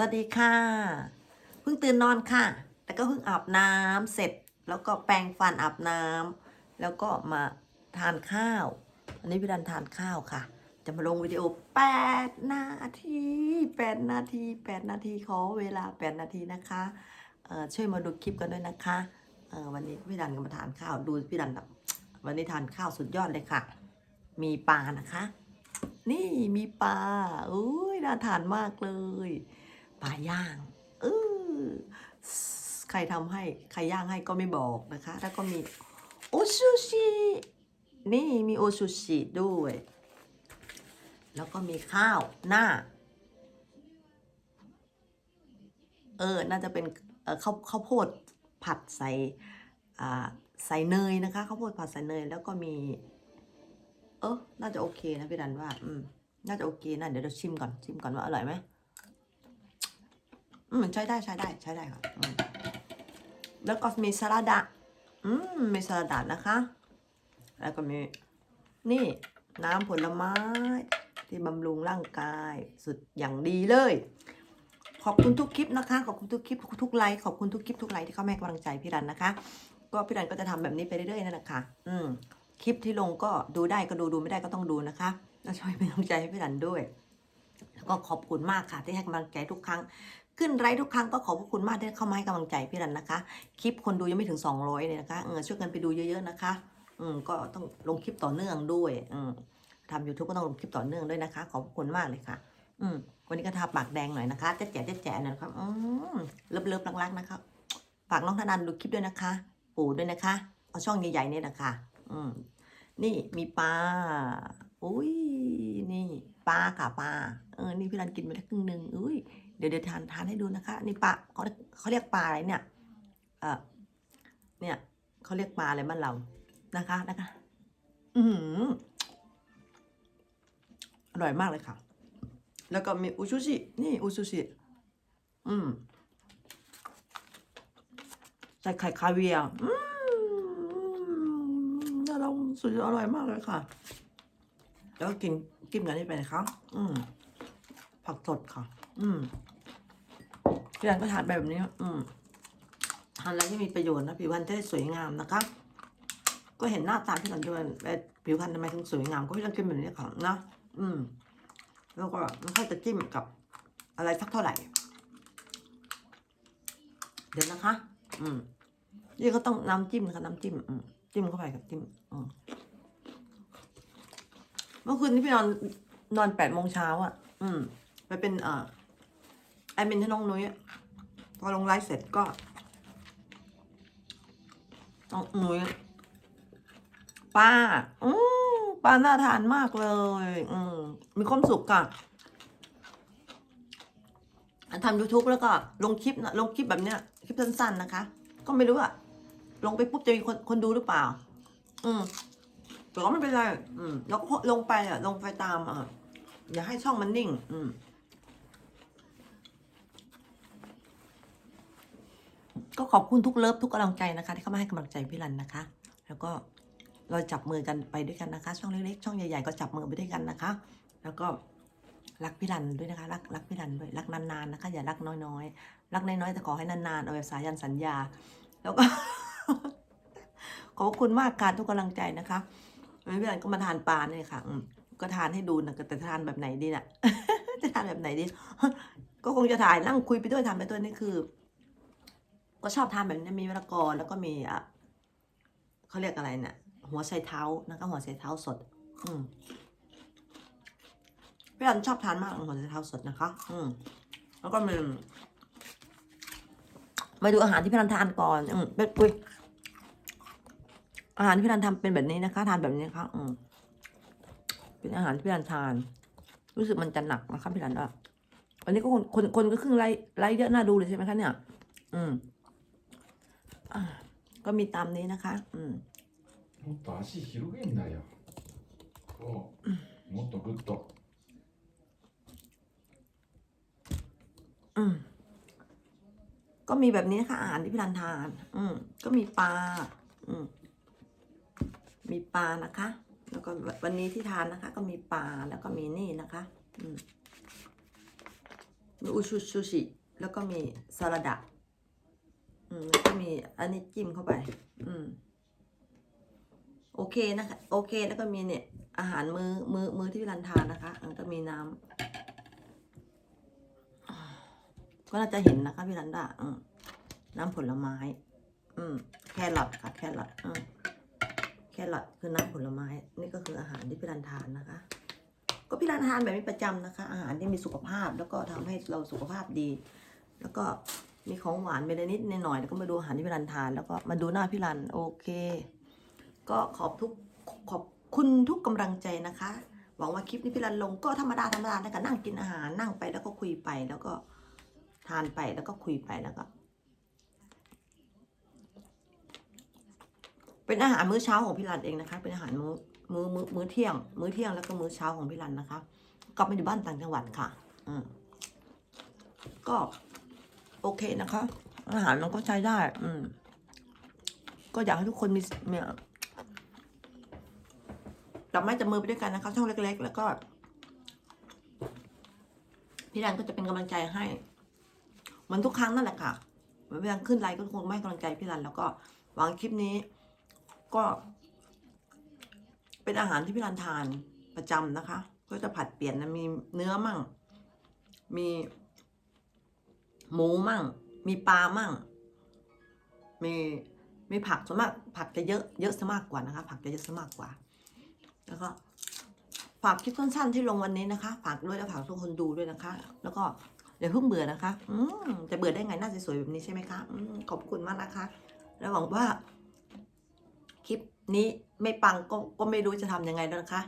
วัสดีค่ะ เพิ่งตื่นนอนค่ะ แต่ก็เพิ่งอาบน้ำเสร็จ แล้วก็แปรงฟันอาบน้ำแล้วก็มาทานข้าว อันนี้พี่ดันทานข้าวค่ะ จะมาลงวิดีโอ 8 นาที 8 นาที 8 นาทีขอเวลา 8 นาทีนะคะช่วยมาดูคลิปกันด้วยนะคะวันนี้พี่ดันก็มาทานข้าวดูพี่ดันแบบวันนี้ทานข้าวสุดยอดเลยค่ะ มีปลานะคะ นี่มีปลาอุ้ยน่าทานมากเลย ปลาย่างเออใครทำให้ใครย่างให้ก็ไม่บอกนะคะ แล้วก็มีโอซูชินี่มีโอซูชิด้วย แล้วก็มีข้าวหน้า เออ น่าจะเป็นเข้าวข้าวโพดผัดใส่อ่าใส่เนยนะคะข้าวโพดผัดใส่เนย แล้วก็มี เออน่าจะโอเคนะพี่ดันว่า อืม น่าจะโอเคนะ เดี๋ยวเราชิมก่อน ชิมก่อนว่าอร่อยไหม อืมใช้ได้ใช้ได้ใช้ได้ค่ะแล้วก็มีสลัดอะอืมมีสลัดนะคะ แล้วก็มีนี่น้ำผลไม้ที่บำรุงร่างกายสุดอย่างดีเลย ขอบคุณทุกคลิปนะคะ ขอบคุณทุกคลิปทุกไลค์ขอบคุณทุกคลิปทุกไลค์ที่เข้ามาให้กำลังใจพี่รันนะคะ ก็พี่รันก็จะทำแบบนี้ไปเรื่อยๆนั่นแหละค่ะอืมคลิปที่ลงก็ดูได้ก็ดูดูไม่ได้ก็ต้องดูนะคะแล้วช่วยเป็นกำลังใจให้พี่รันด้วย แล้วก็ขอบคุณมากค่ะที่ให้กำลังใจทุกครั้ง ขึ้นไลฟ์ทุกครั้งก็ขอบคุณมากที่เข้ามาให้กำลังใจพี่รันนะคะ คลิปคนดูยังไม่ถึง 200เลยนะคะเออช่วยกันไปดูเยอะๆนะคะ อืมก็ต้องลงคลิปต่อเนื่องด้วยอืมทำยูทูบก็ต้องลงคลิปต่อเนื่องด้วยนะคะ ขอบคุณมากเลยค่ะ อืมวันนี้ก็ทาปากแดงหน่อยนะคะแจ๊ะแจ๊ะแจ๊ะแจ๊ะหน่อยนะครับอืมเลิฟเลิฟรักๆนะคะฝากน้องธนันดูคลิปด้วยนะคะ ปู่ด้วยนะคะ เอาช่องใหญ่ๆเนี่ยนะคะ อืมนี่มีปลา อุ้ยนี่ ปลาค่ะปลาเออนี่พี่รันกินไปได้ครึ่งหนึ่งอุ้ยเดี๋ยวเดี๋ยวทานทานให้ดูนะคะนี่ปลาเขาเขาเรียกปลาอะไรเนี่ยเออเนี่ยเขาเรียกปลาอะไรบ้านเรานะคะนะคะ อือหืออร่อยมากเลยค่ะ แล้วก็มีอุซูชินี่อุซูชิอืมใส่ไข่คาเวียร์อืมน่าลองสุดอร่อยมากเลยค่ะ แล้วก็กินกินกันนี่ไปนะครับ อืม ผักสดค่ะ อืมพี่รันก็ทานแบบนี้ อืมทานแล้วที่มีประโยชน์นะผิวพรรณจะได้สวยงามนะคะ ก็เห็นหน้าตาพี่รันด้วยผิวพรรณทำไมถึงสวยงาม ก็พี่รันกินแบบนี้ค่ะนะอืม แล้วก็ไม่ค่อยจะจิ้มกับ อะไรสักเท่าไหร่ เดี๋ยวนะคะ อืมนี่ก็ต้องน้ำจิ้มนะคะน้ำจิ้ม อืมจิ้มเข้าไปกับจิ้ม อืม มื่อคืนนี้พี่นอนนอนแปดโมงเช้าอะ อืมไปเป็นเอ่อแอดมินให้น้องนุ้ยพอลงไลฟ์เสร็จก็น้องนุ้ยป้าอืป้าน่าทานมากเลย อืมมีความสุขค่ะทำ YouTube แล้วก็ลงคลิปนะลงคลิปแบบเนี้ยคลิปสั้นๆนะคะ ก็ไม่รู้อะลงไปปุ๊บจะมีคนคนดูหรือเปล่า อืม แต่ก็ไม่เป็นไร อืมแล้วก็ลงไปอะ ลงไปตามอะ อย่าให้ช่องมันนิ่ง อืม ก็ขอบคุณทุกเลิฟทุกกำลังใจนะคะ ที่เข้ามาให้กำลังใจพี่รันนะคะ แล้วก็เราจับมือกันไปด้วยกันนะคะ ช่องเล็กๆช่องใหญ่ๆก็จับมือไปด้วยกันนะคะ แล้วก็รักพี่รันด้วยนะคะ รักรักพี่รันด้วยรักนานๆนะคะ อย่ารักน้อยๆ รักน้อยๆแต่ขอให้นานๆเอาแบบสายันสัญญา แล้วก็ขอบคุณมากค่ะทุกกำลังใจนะคะ วันนี้พี่รันก็มาทานปลาเนี่ยค่ะก็ทานให้ดูนะแต่ทานแบบไหนดีน่ะ จะทานแบบไหนดี ก็คงจะถ่ายนั่งคุยไปด้วยทานไปด้วยนี่คือ ก็ชอบทานแบบนี้มีมะละกอแล้วก็มีอะเขาเรียกอะไรเนี่ยหัวไชเท้านะคะหัวไชเท้าสด อืมพี่รันชอบทานมากหัวไชเท้าสดนะคะ อืมแล้วก็มีมาดูอาหารที่พี่รันทานก่อน อืมเป็นปุย อาหารที่พี่รันทำเป็นแบบนี้นะคะ ทานแบบนี้นะคะอืมเป็นอาหารที่พี่รันทาน รู้สึกมันจะหนักนะคะพี่รันอ่ะวันนี้ก็คนคนคนก็ครึ่งไลค์ไลค์เยอะน่าดูเลยใช่ไหมคะเนี่ย อืมอ่าก็มีตามนี้นะคะ อืม もっと足広げんだよ。こう、もっとグッと。 อืม ก็มีแบบนี้นะคะอาหารที่พี่รันทาน อืม ก็มีปลา อืม มีปลานะคะ แล้วก็วันนี้ที่ทานนะคะ ก็มีปลาแล้วก็มีนี่นะคะอืมมีอุชูชูชิแล้วก็มีสลัดะอืมแล้วก็มีอันนี้จิ้มเข้าไป อืมโอเคนะคะ โอเคแล้วก็มีเนี่ยอาหารมือมือมือที่พี่รันทานนะคะแล้วก็มีน้ำก็น่าจะเห็นนะคะพี่รันดาอืมน้ำผลไม้ อืมแครอทค่ะแครอทอืม รอทคือน้ำผลไม้ นี่ก็คืออาหารที่พี่รันทานนะคะ ก็พี่รันทานแบบนี้ประจำนะคะ อาหารที่มีสุขภาพแล้วก็ทำให้เราสุขภาพดี แล้วก็มีของหวานไปนิดหน่อยแล้วก็มาดูอาหารที่พี่รันทาน แล้วก็มาดูหน้าพี่รันโอเค ก็ขอบทุกขอบคุณทุกกำลังใจนะคะ หวังว่าคลิปนี้พี่รันลงก็ธรรมดาธรรมดาแล้วก็นั่งกินอาหารนั่งไปแล้วก็คุยไปแล้วก็ทานไปแล้วก็คุยไปแล้วก็ เป็นอาหารมื้อเช้าของพี่รันเองนะคะ เป็นอาหารมื้อมื้อมื้อมื้อเที่ยง มื้อเที่ยงแล้วก็มื้อเช้าของพี่รันนะคะ กลับมาอยู่บ้านต่างจังหวัดค่ะ อืมก็โอเคนะคะ อาหารมันก็ใช้ได้ อืม ก็อยากให้ทุกคนมีมีจับไม้จับมือไปด้วยกันนะคะช่องเล็ก ๆ แล้วก็ พี่รันก็จะเป็นกำลังใจให้เหมือนทุกครั้งนั่นแหละค่ะเหมือนพี่รันขึ้นไลน์ก็คงไม่กำลังใจพี่รันแล้วก็หวังคลิปนี้ ก็ เป็นอาหารที่พี่รันทานประจำนะคะ ก็จะผัดเปลี่ยนนะมีเนื้อมั่ง มี หมูมั่ง มีปลามั่ง มีมีผักส่วนมากผักจะเยอะเยอะซะมากกว่านะคะ ผักจะเยอะซะมากกว่า แล้วก็ฝากคลิปสั้นๆที่ลงวันนี้นะคะ ฝากด้วยแล้วฝากทุกคนดูด้วยนะคะ แล้วก็อย่าเพิ่งเบื่อนะคะ อืมจะเบื่อได้ไงหน้าสวยๆแบบนี้ใช่ไหมคะอืมขอบคุณมากนะคะ แล้วหวังว่า ลิปนี้ไม่ปังก็ก็ไม่รู้จะทำยังไงแล้วนะคะ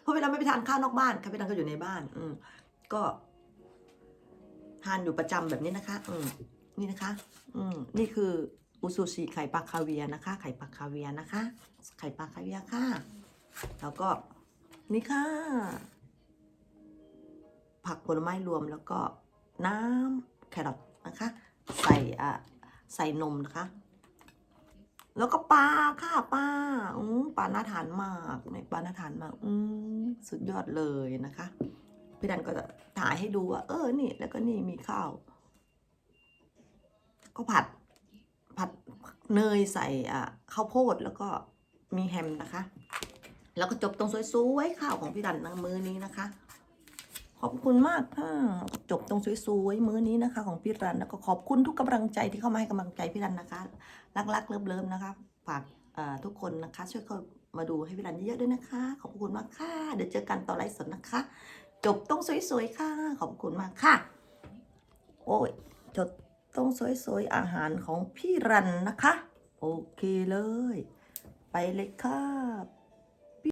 เพราะเวลาไม่ไปทานข้าวนอกบ้านค่ะพี่ดังก็อยู่ในบ้าน อืมก็ทานอยู่ประจำแบบนี้นะคะ อืมนี่นะคะ อืมนี่คืออุซูชิไข่ปลาคาเวียนะคะ ไข่ปลาคาเวียนะคะ ไข่ปลาคาเวียค่ะ แล้วก็นี่ค่ะ ผักผลไม้รวมแล้วก็น้ำแครอทนะคะ ใส่อะใส่นมนะคะ แล้วก็ปลาค่ะปลาอืมปลาน่าทานมากเนี่ยปลาน่าทานมากอืมสุดยอดเลยนะคะพี่ดันก็จะถ่ายให้ดูว่า เออนี่ แล้วก็นี่มีข้าว ก็ผัดผัดเนยใส่อะข้าวโพดแล้วก็มีแฮมนะคะ แล้วก็จบตรงสวยๆข้าวของพี่ดันนมือนี้นะคะ ขอบคุณมากค่ะจบตรงสวยๆมื้อนี้นะคะ ของพี่รันแล้วก็ขอบคุณทุกกำลังใจที่เข้ามาให้กำลังใจพี่รันนะคะ รักๆเลิฟๆนะคะ ฝากทุกคนนะคะ ช่วยเข้ามาดูให้พี่รันเยอะๆด้วยนะคะ ขอบคุณมากค่ะ เดี๋ยวเจอกันตอนไลฟ์สดนะคะ จบตรงสวยๆค่ะ ขอบคุณมากค่ะ โอ้ยจบตรงสวยๆอาหารของพี่รันนะคะ โอเคเลย ไปเลยค่ะ